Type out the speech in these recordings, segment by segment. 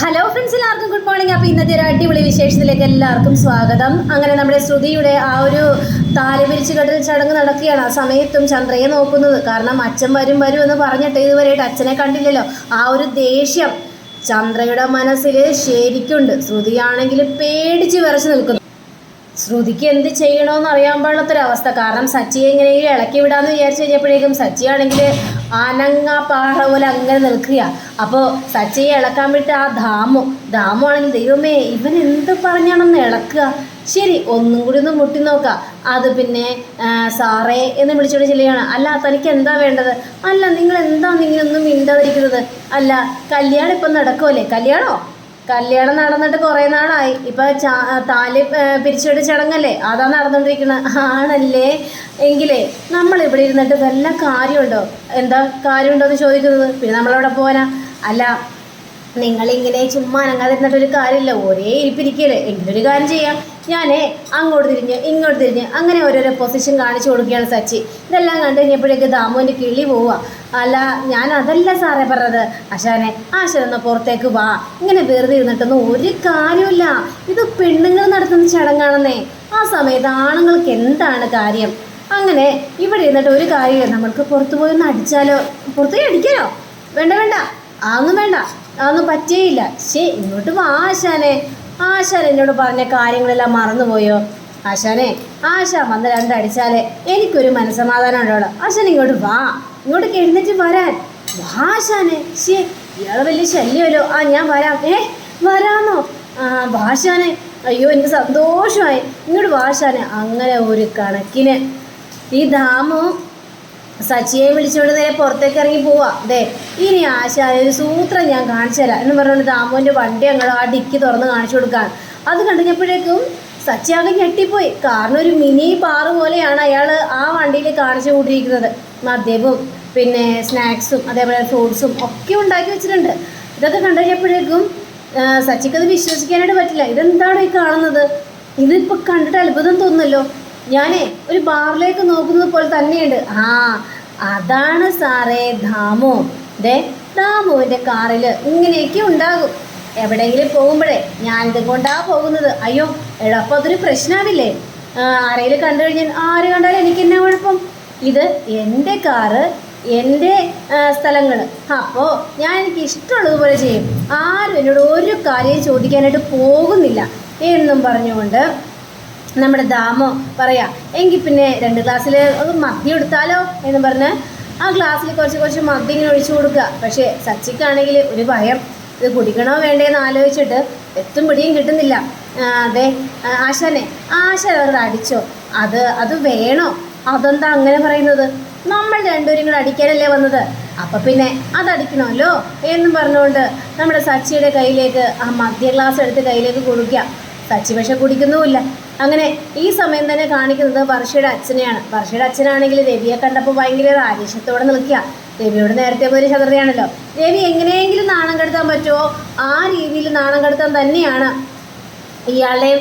Hello friends എല്ലാവർക്കും good morning അപ്പോൾ ഇന്നത്തെ ഒരു അടിപൊളി വിശേഷത്തിലേക്ക് എല്ലാവർക്കും സ്വാഗതം. അങ്ങനെ നമ്മുടെ ശ്രുതിയുടെ ആ ഒരു താലി പിരിച്ചു കെട്ടൽ ചടങ്ങ് നടക്കുകയാണ്. ആ സമയത്തും ചന്ദ്രയെ നോക്കുന്നത്. കാരണം അച്ഛൻ വരും വരും എന്ന് പറഞ്ഞിട്ട് ഇതുവരെയായിട്ട് അച്ഛനെ കണ്ടില്ലല്ലോ. ആ ഒരു ദേഷ്യം ചന്ദ്രയുടെ മനസ്സിൽ ശരിക്കുണ്ട്. ശ്രുതിയാണെങ്കിൽ പേടിച്ച് വിറച്ച് നിൽക്കുന്നു. ശ്രുതിക്ക് എന്ത് ചെയ്യണമെന്ന് അറിയാൻ പാടില്ലാത്തൊരവസ്ഥ. കാരണം സച്ചിയെ എങ്ങനെയെങ്കിലും ഇളക്കി വിടാമെന്ന് വിചാരിച്ചു കഴിഞ്ഞപ്പോഴേക്കും സച്ചിയാണെങ്കിൽ അനങ്ങ പാറ പോലെ അങ്ങനെ നിൽക്കുക. അപ്പോൾ സച്ചിയെ ഇളക്കാൻ വിട്ട് ആ ധാമു ധാമു ആണെങ്കിൽ ദൈവമേ ഇവൻ എന്ത് പറഞ്ഞാണെന്ന് ഇളക്കുക. ശരി ഒന്നും കൂടി ഒന്ന് മുട്ടി നോക്കാം. അത് പിന്നെ സാറേ എന്ന് വിളിച്ചോണ്ട് ചെല്ലുകയാണ്. അല്ല തനിക്ക് എന്താ വേണ്ടത്? അല്ല നിങ്ങൾ എന്താ ഇങ്ങനെയൊന്നും മിണ്ടാതിരിക്കുന്നത്? അല്ല കല്യാണം ഇപ്പം നടക്കുമല്ലേ കല്യാണോ? കല്യാണം നടന്നിട്ട് കുറേ നാളായി. ഇപ്പൊ താലി പിരിച്ചുവിട്ട ചടങ്ങല്ലേ? അതാ നടന്നുകൊണ്ടിരിക്കുന്നത് ആണല്ലേ? എങ്കിലേ നമ്മൾ ഇവിടെ ഇരുന്നിട്ട് വല്ല കാര്യമുണ്ടോ? എന്താ കാര്യമുണ്ടോ എന്ന് ചോദിക്കുന്നത്? പിന്നെ നമ്മളവിടെ പോരാ. അല്ല നിങ്ങളിങ്ങനെ ചുമ്മാ അനങ്ങാതിരുന്നിട്ട് ഒരു കാര്യമില്ല. ഒരേ ഇരിപ്പിരിക്കല്ലേ എങ്കിലൊരു കാര്യം ചെയ്യാം. ഞാനേ അങ്ങോട്ട് തിരിഞ്ഞ് ഇങ്ങോട്ട് തിരിഞ്ഞ് അങ്ങനെ ഓരോരോ പൊസിഷൻ കാണിച്ചു കൊടുക്കുകയാണ് സച്ചി. ഇതെല്ലാം കണ്ടു കഴിഞ്ഞപ്പോഴേക്ക് ദാമുവിന്റെ കിളി പോവുക. അല്ല ഞാൻ അതല്ല സാറേ പറഞ്ഞത്. ആശാനെ ആശാനെന്ന പുറത്തേക്ക് വാ. ഇങ്ങനെ വെറുതെ ഇരുന്നിട്ടൊന്നും ഒരു കാര്യമില്ല ഇത് പെണ്ണുങ്ങൾ നടത്തുന്ന ചടങ്ങാണെന്നേ. ആ സമയത്ത് ആണുങ്ങൾക്ക് എന്താണ് കാര്യം? അങ്ങനെ ഇവിടെ ഇരുന്നിട്ട് ഒരു കാര്യമില്ല നമ്മൾക്ക് പുറത്തു പോയി ഒന്ന് അടിച്ചാലോ? പുറത്തു പോയി അടിക്കാനോ വേണ്ട വേണ്ട. അതൊന്നും വേണ്ട. അതൊന്നും പറ്റേയില്ല ശേ ഇങ്ങോട്ട് വാ ആശാനെ. ആശാൻ എന്നോട് പറഞ്ഞ കാര്യങ്ങളെല്ലാം മറന്നുപോയോ? ആശാനെ ആശാൻ വന്ന് രണ്ടടിച്ചാലേ എനിക്കൊരു മനസ്സമാധാനം ഉണ്ടോ ആശാൻ ഇങ്ങോട്ട് വാ. ഇങ്ങോട്ട് എഴുന്നേറ്റ് വരാൻ. വാ ആശാനെ. ശേ ഇയാളെ വലിയ ശല്യമല്ലോ. ആ ഞാൻ വരാം. ഏ വരാന്നോ? ആ ഭാഷാനെ അയ്യോ എനിക്ക് സന്തോഷമായി. ഇങ്ങോട്ട് ഭാഷാനെ അങ്ങനെ ഒരു കണക്കിന്. ഈ ദാമു സച്ചിയെ വിളിച്ചുകൊണ്ട് നേരെ പുറത്തേക്ക് ഇറങ്ങി പോവാ. ദേ ഇനി ആശ ഒരു സൂത്രം ഞാൻ കാണിച്ചു തരാം. എന്ന് പറഞ്ഞുകൊണ്ട് ദാമുവിന്റെ വണ്ടി അങ്ങോട്ട് ആ ഡിക്കി തുറന്ന് കാണിച്ചു കൊടുക്കാൻ അത് കണ്ടുകഴിഞ്ഞപ്പോഴേക്കും സച്ചി ആകെ ഞെട്ടിപ്പോയി. കാരണം ഒരു മിനി ബാറ് പോലെയാണ് അയാൾ ആ വണ്ടിയിൽ കാണിച്ചു കൂട്ടിയിരിക്കുന്നത്. മദ്യവും പിന്നെ സ്നാക്സും അതേപോലെ ഫ്രൂട്ട്സും ഒക്കെ ഉണ്ടാക്കി വെച്ചിട്ടുണ്ട്. ഇതൊക്കെ കണ്ടു കഴിഞ്ഞപ്പോഴേക്കും ആ, സച്ചിക്കത് വിശ്വസിക്കാനായിട്ട് പറ്റില്ല. ഇതെന്താണ് ഈ കാണുന്നത്? ഇതിപ്പോൾ കണ്ടിട്ട് അത്ഭുതം തോന്നുന്നല്ലോ. ഞാനേ ഒരു ബാറിലേക്ക് നോക്കുന്നത് പോലെ തന്നെയുണ്ട്. ആ അതാണ് സാറേ ധാമു. ദേ ദാമുവിന്റെ കാറിൽ ഇങ്ങനെയൊക്കെ ഉണ്ടാകും. എവിടെയെങ്കിലും പോകുമ്പോഴേ ഞാനിത് കൊണ്ടാ പോകുന്നത്. അയ്യോ എടാ അപ്പോൾ അതൊരു പ്രശ്നമാവില്ലേ ആരെങ്കിലും കണ്ടു കഴിഞ്ഞാൽ ആര് കണ്ടാലും എനിക്ക് എന്നാ കുഴപ്പം? ഇത് എന്റെ കാറ് എന്റെ സ്ഥലങ്ങൾ അപ്പോൾ ഞാൻ എനിക്ക് ഇഷ്ടമുള്ളതുപോലെ ചെയ്യും. ആരും എന്നോട് ഒരു കാര്യം ചോദിക്കാനായിട്ട് പോകുന്നില്ല എന്നും പറഞ്ഞുകൊണ്ട് നമ്മുടെ ദാമോ പറയാം എങ്കിൽ പിന്നെ രണ്ട് ഒന്ന് മദ്യം എടുത്താലോ? എന്ന് പറഞ്ഞ് ആ ഗ്ലാസ്സിൽ കുറച്ച് കുറച്ച് മദ്യം ഇങ്ങനെ ഒഴിച്ചു കൊടുക്കുക. പക്ഷേ സച്ചിക്കാണെങ്കിൽ ഒരു ഭയം ഇത് കുടിക്കണോ വേണ്ടേന്ന് ആലോചിച്ചിട്ട് എത്തും പിടിയും കിട്ടുന്നില്ല അതെ ആശാനെ ആശ അവരുടെ അടിച്ചോ അത് അത് വേണോ? അതെന്താ അങ്ങനെ പറയുന്നത്? നമ്മൾ രണ്ടുപേരും കൂടെ അടിക്കാനല്ലേ വന്നത്? അപ്പം പിന്നെ അതടിക്കണമല്ലോ? എന്നും പറഞ്ഞുകൊണ്ട് നമ്മുടെ സച്ചിയുടെ കയ്യിലേക്ക് ആ മദ്യ ഗ്ലാസ് എടുത്ത് കയ്യിലേക്ക് കൊടുക്കുക. സച്ചി പക്ഷെ കുടിക്കുന്നുമില്ല. അങ്ങനെ ഈ സമയം തന്നെ കാണിക്കുന്നത് വർഷയുടെ അച്ഛനെയാണ്. വർഷയുടെ അച്ഛനാണെങ്കിൽ രവിയെ കണ്ടപ്പോൾ ഭയങ്കര ആവേശത്തോടെ നിൽക്കുക. രവിയോട് നേരത്തെ പോയി ചതുരയാണല്ലോ രവി എങ്ങനെയെങ്കിലും നാണം കെടുത്താൻ പറ്റുമോ? ആ രീതിയിൽ നാണം കെടുത്താൻ തന്നെയാണ് ഇയാളുടെയും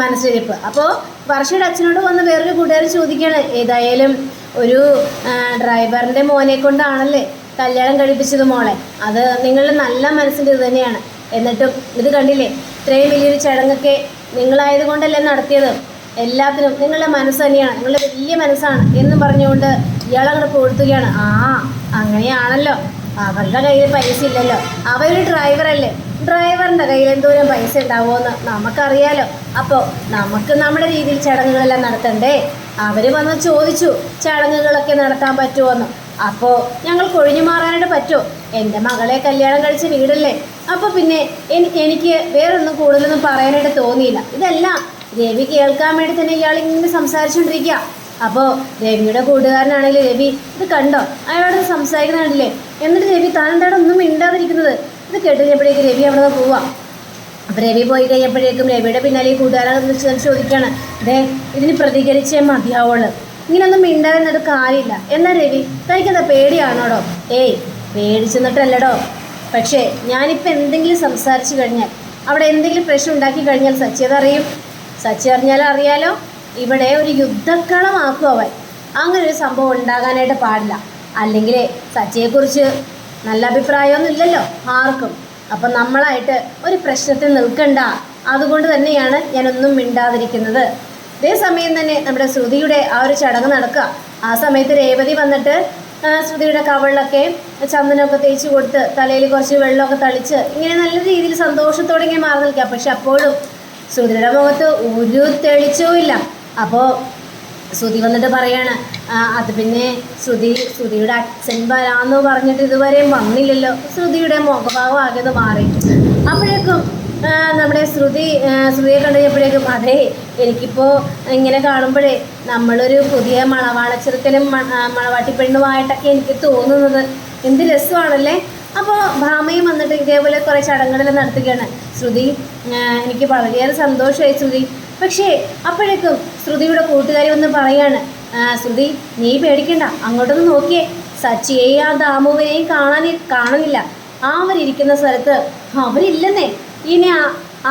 മനസ്സിലിപ്പ് അപ്പോൾ വർഷയുടെ അച്ഛനോട് വന്ന് വേറൊരു കൂട്ടുകാരൻ ചോദിക്കുകയാണ് ഏതായാലും ഒരു ഡ്രൈവറിന്റെ മോനെ കൊണ്ടാണല്ലേ കല്യാണം കഴിപ്പിച്ചത് മോളെ? അത് നിങ്ങളുടെ നല്ല മനസ്സിന്റെ ഇത് തന്നെയാണ്. എന്നിട്ടും ഇത് കണ്ടില്ലേ? ഇത്രയും വലിയൊരു ചടങ്ങൊക്കെ നിങ്ങളായത് കൊണ്ടല്ലേ നടത്തിയത്? എല്ലാത്തിനും നിങ്ങളുടെ മനസ്സ് തന്നെയാണ്. നിങ്ങളുടെ വലിയ മനസ്സാണ് എന്ന് പറഞ്ഞുകൊണ്ട് ഇയാളങ്ങോട്ട് പൊഴുത്തുകയാണ്. ആ അങ്ങനെയാണല്ലോ. അവരുടെ കയ്യിൽ പൈസ ഇല്ലല്ലോ. അവരൊരു ഡ്രൈവറല്ലേ ഡ്രൈവറിന്റെ കയ്യിൽ എന്തോരം പൈസ ഉണ്ടാവുമെന്ന് നമുക്കറിയാലോ. അപ്പോൾ നമുക്ക് നമ്മുടെ രീതിയിൽ ചടങ്ങുകളെല്ലാം നടത്തണ്ടേ? അവർ വന്ന് ചോദിച്ചു ചടങ്ങുകളൊക്കെ നടത്താൻ പറ്റുമോന്ന് അപ്പോൾ ഞങ്ങൾ കൊഴിഞ്ഞു മാറാനായിട്ട് പറ്റുമോ? എന്റെ മകളെ കല്യാണം കഴിച്ച വീടല്ലേ? അപ്പോൾ പിന്നെ എനിക്ക് വേറൊന്നും കൂടുതലൊന്നും പറയാനായിട്ട് തോന്നിയില്ല. ഇതെല്ലാം രവി കേൾക്കാൻ വേണ്ടി തന്നെ ഇയാൾ ഇങ്ങനെ സംസാരിച്ചുകൊണ്ടിരിക്കുക അപ്പോൾ രവിയുടെ കൂട്ടുകാരനാണെങ്കിൽ രവി? ഇത് കണ്ടോ? അയാളോട് സംസാരിക്കുന്ന കണ്ടില്ലേ എന്നിട്ട് രവി താൻ എന്താണ് ഒന്നും മിണ്ടാതിരിക്കുന്നത്? ഇത് കേട്ട് കഴിഞ്ഞപ്പോഴേക്ക് രവി അവിടെ നിന്ന് പോവാം രവി പോയി കഴിഞ്ഞപ്പോഴേക്കും രവിയുടെ പിന്നാലെ ഈ കൂട്ടുകാരൻ ചോദിക്കുകയാണ്. ദേ ഇതിന് പ്രതികരിച്ചേ മതിയാവുള്ളൂ. ഇങ്ങനൊന്നും മിണ്ടാതെ നിന്നിട്ട് കാര്യമില്ല. എന്നാ രവി? തനിക്കെന്താ പേടിയാണോടോ? ഏയ് പേടിച്ചെന്നിട്ടല്ലടോ. പക്ഷേ ഞാനിപ്പോൾ എന്തെങ്കിലും സംസാരിച്ചു കഴിഞ്ഞാൽ അവിടെ എന്തെങ്കിലും പ്രശ്നം ഉണ്ടാക്കി കഴിഞ്ഞാൽ സച്ചി അതറിയും സച്ചി അറിഞ്ഞാൽ അറിയാലോ ഇവിടെ ഒരു യുദ്ധക്കളമാക്കും അവൻ. അങ്ങനെ ഒരു സംഭവം ഉണ്ടാകാനായിട്ട് പാടില്ല. അല്ലെങ്കിൽ സച്ചിയെക്കുറിച്ച് നല്ല അഭിപ്രായമൊന്നും ഇല്ലല്ലോ ആർക്കും. അപ്പം നമ്മളായിട്ട് ഒരു പ്രശ്നത്തിൽ നിൽക്കണ്ട. അതുകൊണ്ട് തന്നെയാണ് ഞാനൊന്നും മിണ്ടാതിരിക്കുന്നത്. അതേ സമയം തന്നെ നമ്മുടെ ശ്രുതിയുടെ ആ ഒരു ചടങ്ങ് നടക്കുക. ആ സമയത്ത് രേവതി വന്നിട്ട് ശ്രുതിയുടെ കവളിലൊക്കെ ചന്ദനമൊക്കെ തേച്ച് കൊടുത്ത് തലയിൽ കുറച്ച് വെള്ളമൊക്കെ തളിച്ച് ഇങ്ങനെ നല്ല രീതിയിൽ സന്തോഷത്തോടെ ഇങ്ങനെ മാറി നിൽക്കുക. പക്ഷെ അപ്പോഴും ശ്രുതിയുടെ മുഖത്ത് ഒരു തെളിച്ചവും ഇല്ല. അപ്പോൾ ശ്രുതി വന്നിട്ട് പറയാണ് "ആ, അത് പിന്നെ ശ്രുതി ശ്രുതിയുടെ അച്ഛൻ വരാമെന്ന് പറഞ്ഞിട്ട് ഇതുവരെയും വന്നില്ലല്ലോ. ശ്രുതിയുടെ മുഖഭാവം ആകെ മാറി അപ്പോഴേക്കും നമ്മുടെ ശ്രുതി ശ്രുതിയെ കണ്ടു കഴിഞ്ഞപ്പോഴേക്കും അതെ എനിക്കിപ്പോൾ ഇങ്ങനെ കാണുമ്പോഴേ നമ്മളൊരു പുതിയ മണവാളച്ചെറുക്കനും മണവാട്ടിപ്പെണ്ണുമായിട്ടൊക്കെ എനിക്ക് തോന്നുന്നത്. എന്ത് രസമാണല്ലേ? അപ്പോൾ ഭാമയും വന്നിട്ട് ഇതേപോലെ കുറേ ചടങ്ങുകൾ നടത്തുകയാണ്. ശ്രുതി എനിക്ക് വളരെയേറെ സന്തോഷമായി ശ്രുതി. പക്ഷേ അപ്പോഴേക്കും ശ്രുതിയുടെ കൂട്ടുകാരി വന്ന് പറയാണ് "ആ, ശ്രുതി നീ പേടിക്കണ്ട. അങ്ങോട്ടൊന്ന് നോക്കിയേ. സച്ചിയെയും ആ ദാമുവിനെയും കാണാൻ കാണുന്നില്ല. അവരിയ്ക്കുന്ന സ്ഥലത്ത് അവരില്ലെന്നേ. ഇനി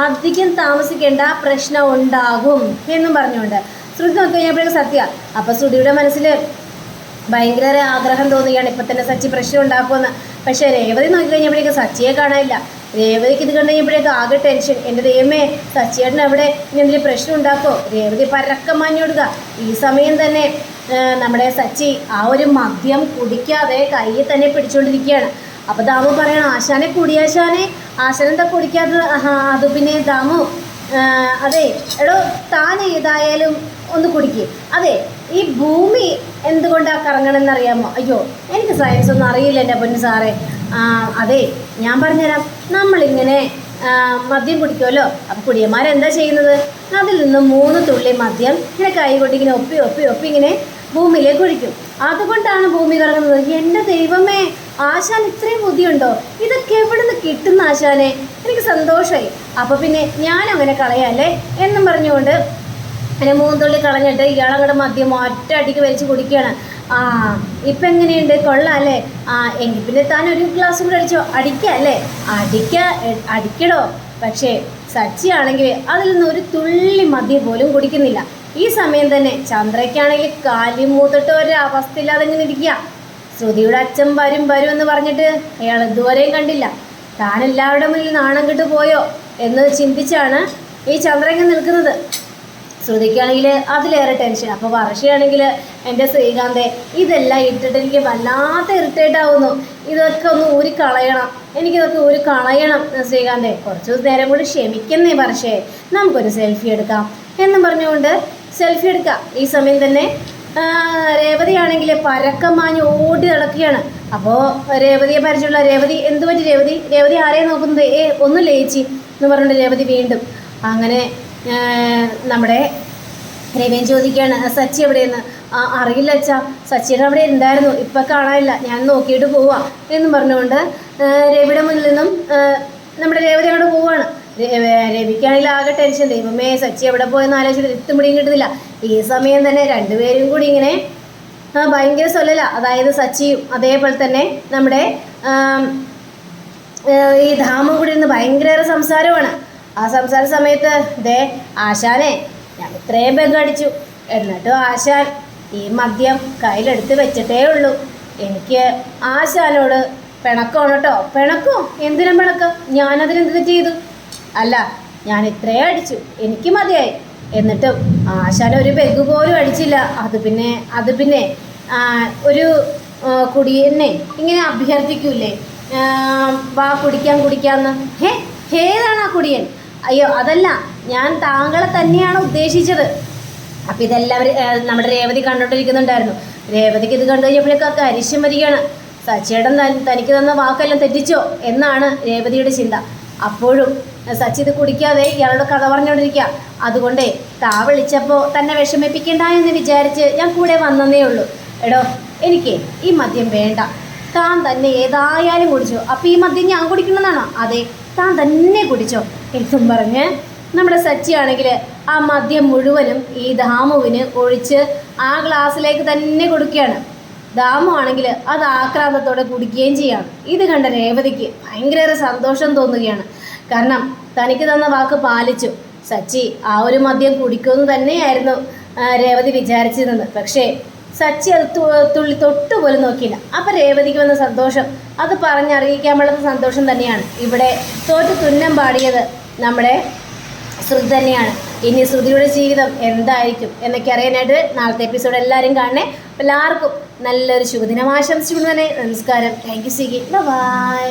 അധികം താമസിക്കേണ്ട പ്രശ്നം ഉണ്ടാകും എന്നും പറഞ്ഞുകൊണ്ട് ശ്രുതി നോക്കി കഴിഞ്ഞപ്പോഴേക്കും സത്യ. അപ്പോൾ ശ്രുതിയുടെ മനസ്സിൽ ഭയങ്കര ആഗ്രഹം തോന്നുകയാണ്. ഇപ്പം തന്നെ സച്ചി പ്രശ്നം ഉണ്ടാക്കുമെന്ന്. പക്ഷേ രേവതി നോക്കി കഴിഞ്ഞപ്പോഴേക്കും സച്ചിയെ കാണാനില്ല. രേവതിക്ക് ഇത് കണ്ടു കഴിഞ്ഞപ്പോഴേക്കും ആകെ ടെൻഷൻ എന്റെ ദൈവമേ സച്ചിയേട്ടൻ അവിടെ എന്തെങ്കിലും പ്രശ്നം ഉണ്ടാക്കോ? രേവതി പരക്കം മാഞ്ഞോടുക ഈ സമയം തന്നെ നമ്മുടെ സച്ചി ആ ഒരു മദ്യം കുടിക്കാതെ കയ്യിൽ തന്നെ പിടിച്ചുകൊണ്ടിരിക്കുകയാണ് അപ്പോൾ ദാമു പറയണം ആശാനെ കുടിയാശാനെ ആശാനെന്താ കുടിക്കാത്തത്? അത് പിന്നെ ദാമു അതെ എടോ താൻ ഏതായാലും ഒന്ന് കുടിക്ക്. അതെ ഈ ഭൂമി എന്തുകൊണ്ടാ കറങ്ങണമെന്ന് അറിയാമോ അയ്യോ എനിക്ക് സയൻസ് ഒന്നും അറിയില്ല എന്റെ പൊന്നു സാറേ. അതെ ഞാൻ പറഞ്ഞുതരാം. നമ്മളിങ്ങനെ മദ്യം കുടിക്കുമല്ലോ. അപ്പോൾ കുടിയന്മാരെന്താ ചെയ്യുന്നത്? അതിൽ നിന്ന് മൂന്ന് തുള്ളി മദ്യം ഇങ്ങനെ കൈ കൊണ്ട് ഇങ്ങനെ ഒപ്പി ഒപ്പി ഒപ്പി ഇങ്ങനെ ഭൂമിയിലേക്ക് ഒഴിക്കും. അതുകൊണ്ടാണ് ഭൂമി കറങ്ങുന്നത്. എന്റെ ദൈവമേ ആശാൻ ഇത്രയും ബുദ്ധിയുണ്ടോ? ഇതൊക്കെ എവിടെ നിന്ന് കിട്ടുന്ന ആശാനെ? എനിക്ക് സന്തോഷമായി അപ്പോൾ പിന്നെ ഞാൻ അങ്ങനെ കളയാല്ലേ? എന്നും പറഞ്ഞുകൊണ്ട് അങ്ങനെ മൂന്നുള്ളി കളഞ്ഞിട്ട് ഇയാളങ്ങടെ മദ്യം ഒറ്റ അടിക്ക് വലിച്ച് കുടിക്കുകയാണ്. ആ ഇപ്പം എങ്ങനെയുണ്ട്? കൊള്ളാം അല്ലേ? ആ എങ്കിൽ പിന്നെ താൻ ഒരു ഗ്ലാസ് കൂടെ അടിച്ചോ? അടിക്കുക അല്ലേ? അടിക്ക അടിക്കടോ? പക്ഷേ സച്ചിയാണെങ്കിൽ അതിൽ നിന്ന് ഒരു തുള്ളി മദ്യം പോലും കുടിക്കുന്നില്ല. ഈ സമയം തന്നെ ചന്ദ്രയ്ക്കാണെങ്കിൽ കാലി മൂത്തിട്ട് ഒരു അവസ്ഥയില്ലാതെ ഇങ്ങനെ ഇരിക്കുക. ശ്രുതിയുടെ അച്ഛൻ വരും വരും എന്ന് പറഞ്ഞിട്ട് അയാൾ ഇതുവരെയും കണ്ടില്ല. താൻ എല്ലാവരുടെ മുന്നിൽ നാണം കിട്ടു പോയോ എന്ന് ചിന്തിച്ചാണ് ഈ ചന്ദ്രങ്ങൾ നിൽക്കുന്നത്. ശ്രുതിക്കാണെങ്കിൽ അതിലേറെ ടെൻഷൻ അപ്പോൾ വർഷയാണെങ്കിൽ എന്റെ ശ്രീകാന്തെ ഇതെല്ലാം ഇട്ടിട്ട് എനിക്ക് വല്ലാത്ത ഇറിറ്റേറ്റ് ആവുന്നു. ഇതൊക്കെ ഒന്ന് ഊരി കളയണം. എനിക്കിതൊക്കെ ഊരി കളയണം ശ്രീകാന്തെ. കുറച്ച് നേരം കൂടി ക്ഷമിക്കുന്നേ വർഷേ. നമുക്കൊരു സെൽഫി എടുക്കാം. എന്ന് പറഞ്ഞുകൊണ്ട് സെൽഫി എടുക്കാം. ഈ സമയം തന്നെ രേവതിയാണെങ്കിൽ പരക്കം മാഞ്ഞ് ഓടി നടക്കുകയാണ്. അപ്പോൾ രേവതിയെ പരിചയമുള്ള രേവതി എന്ത് പറ്റി രേവതി? രേവതി ആരെയും നോക്കുന്നത്? ഏ ഒന്ന് ലയിച്ചി എന്ന് പറഞ്ഞിട്ട് രേവതി വീണ്ടും അങ്ങനെ നമ്മുടെ രവീൻ ചോദിക്കുകയാണ് സച്ചി എവിടെയെന്ന്? അറിയില്ല അച്ഛാ സച്ചിയുടെ അവിടെ ഉണ്ടായിരുന്നു ഇപ്പം കാണാനില്ല ഞാൻ നോക്കിയിട്ട് പോവാ എന്ന് പറഞ്ഞുകൊണ്ട് രവിയുടെ മുന്നിൽ നിന്നും നമ്മുടെ രേവതി അങ്ങോട്ട് രേ- രവിക്കാണെങ്കിൽ ആകെ ടെൻഷൻ. ദൈവമേ സച്ചി എവിടെ പോയെന്ന് ആലോചിച്ചിട്ട് എത്തും പിടിയും കിട്ടുന്നില്ല. ഈ സമയം തന്നെ രണ്ടുപേരും കൂടി ഇങ്ങനെ ഭയങ്കര സൊല്ലല അതായത് സച്ചിയും അതേപോലെ തന്നെ നമ്മുടെ ഈ ധാമം കൂടി ഇരുന്ന് ഭയങ്കര സംസാരമാണ്. ആ സംസാര സമയത്ത് ദേ ആശാനെ ഞാൻ ഇത്രയും ബെഗ് അടിച്ചു. എന്നിട്ടും ആശാൻ ഈ മദ്യം കയ്യിലെടുത്ത് വെച്ചിട്ടേ ഉള്ളൂ. എനിക്ക് ആശാനോട് പിണക്കമാണ് കേട്ടോ. പിണക്കോ? എന്തിനും പിണക്കം? ഞാനതിനെന്ത് ചെയ്തു? അല്ല ഞാൻ ഇത്രയേ അടിച്ചു. എനിക്ക് മതിയായി. എന്നിട്ടും ആശാല ഒരു പെഗ് പോലും അടിച്ചില്ല. അത് പിന്നെ അത് പിന്നെ ഒരു കുടിയെന്നെ കുടിയനെ ഇങ്ങനെ അഭ്യർത്ഥിക്കൂലേ വാ കുടിക്കാൻ കുടിക്കാന്ന്. ഹേ ഏതാണ് ആ കുടിയൻ? അയ്യോ അതല്ല ഞാൻ താങ്കളെ തന്നെയാണ് ഉദ്ദേശിച്ചത്. അപ്പം ഇതെല്ലാവരും നമ്മുടെ രേവതി കണ്ടോണ്ടിരിക്കുന്നുണ്ടായിരുന്നു. രേവതിക്ക് ഇത് കണ്ടു കഴിഞ്ഞപ്പോഴേക്കൊക്കെ അരിശം വരികയാണ് സച്ചേടൻ തനിക്ക് തന്ന വാക്കെല്ലാം തെറ്റിച്ചോ എന്നാണ് രേവതിയുടെ ചിന്ത. അപ്പോഴും സച്ചി ഇത് കുടിക്കാതെ ഇയാളുടെ കഥ പറഞ്ഞുകൊണ്ടിരിക്കുക. അതുകൊണ്ടേ താ വിളിച്ചപ്പോൾ തന്നെ വിഷമിപ്പിക്കണ്ട എന്ന് വിചാരിച്ച് ഞാൻ കൂടെ വന്നതേ ഉള്ളൂ. എടോ എനിക്ക് ഈ മദ്യം വേണ്ട. താൻ തന്നെ ഏതായാലും കുടിച്ചോ. അപ്പം ഈ മദ്യം ഞാൻ കുടിക്കണമെന്നാണോ? അതെ താൻ തന്നെ കുടിച്ചോ. എന്നും പറഞ്ഞ് നമ്മുടെ സച്ചിയാണെങ്കിൽ ആ മദ്യം മുഴുവനും ഈ ദാമുവിന് ഒഴിച്ച് ആ ഗ്ലാസ്സിലേക്ക് തന്നെ കൊടുക്കുകയാണ്. ദാമു ആണെങ്കിൽ അത് ആക്രാന്തത്തോടെ കുടിക്കുകയും ചെയ്യാണ്. ഇത് കണ്ട രേവതിക്ക് ഭയങ്കര സന്തോഷം തോന്നുകയാണ്. കാരണം തനിക്ക് തന്ന വാക്ക് പാലിച്ചു. സച്ചി ആ ഒരു മദ്യം കുടിക്കുമെന്ന് തന്നെയായിരുന്നു രേവതി വിചാരിച്ചിരുന്നത്. പക്ഷേ സച്ചി അത് തുള്ളി തൊട്ട് പോലും നോക്കിയില്ല. അപ്പം രേവതിക്ക് വന്ന സന്തോഷം അത് പറഞ്ഞറിയിക്കാൻ പാടുന്ന സന്തോഷം തന്നെയാണ്. ഇവിടെ തോറ്റ് തുന്നം പാടിയത് നമ്മുടെ ശ്രുതി തന്നെയാണ്. ഇനി ശ്രുതിയുടെ ജീവിതം എന്തായിരിക്കും എന്നൊക്കെ അറിയാനായിട്ട് നാളത്തെ എപ്പിസോഡ് എല്ലാവരും കാണണേ. എല്ലാവർക്കും നല്ലൊരു ശുഭദിനം ആശംസിച്ചുകൊണ്ട് തന്നെ. നമസ്കാരം. Thank you സിഗി by